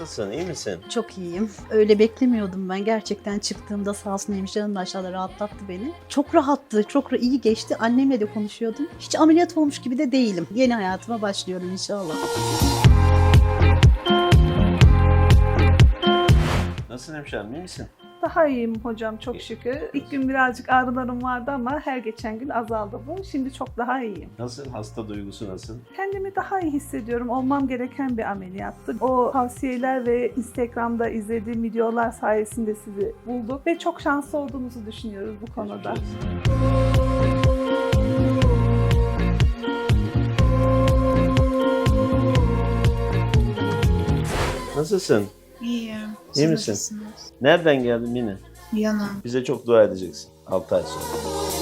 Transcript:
Nasılsın? iyi misin? Çok iyiyim. Öyle beklemiyordum ben. Gerçekten çıktığımda sağ olsun hemşire hanım aşağıda rahatlattı beni. Çok rahattı, çok iyi geçti. Annemle de konuşuyordum. Hiç ameliyat olmuş gibi de değilim. Yeni hayatıma başlıyorum inşallah. Nasılsın hemşerim? iyi misin? Daha iyiyim hocam çok şükür. İlk gün birazcık ağrılarım vardı ama her geçen gün azaldı bu. Şimdi çok daha iyiyim. Nasıl? Hasta duygusu nasıl? Kendimi daha iyi hissediyorum. Olmam gereken bir ameliyattı. O tavsiyeler ve Instagram'da izlediğim videolar sayesinde sizi bulduk ve çok şanslı olduğumuzu düşünüyoruz bu konuda. Nasılsın? İyiyim. İyi misin? nasılsınız? Nereden geldin yine? Yana. Bize çok dua edeceksin 6 ay sonra.